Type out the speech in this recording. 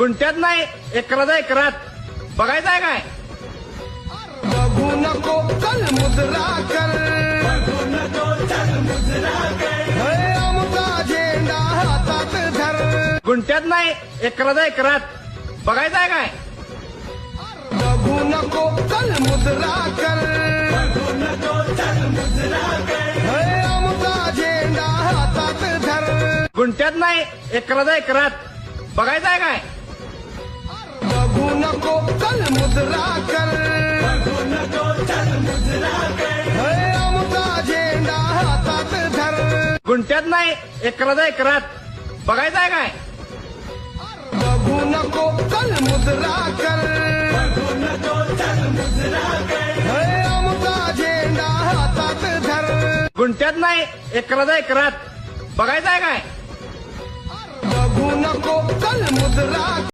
गुंट्यात नाही एकराचा एकरात. बघायचं आहे काय? बघू नको चल मुद्रा कर. हे आमचा झेंडा हातात धर. गुंट्यात नाही एकरात बघायचं आहे काय? बघू नको चल मुद्रा कर. हे आमचा झेंडा हातात धर. गुंट्यात नाही एकरात बघायचं आहे काय? बघू चल मुद्रा कर। झेंडा हातात धर। गुंट्यात नाही एकराचा एकरात. बघायचं आहे काय? बघू नको चल मुद्रा कर। झेंडा हातात धर। गुंट्यात नाही एकराचा एकरात. बघायचं आहे काय? बघू नको चल मुद्रा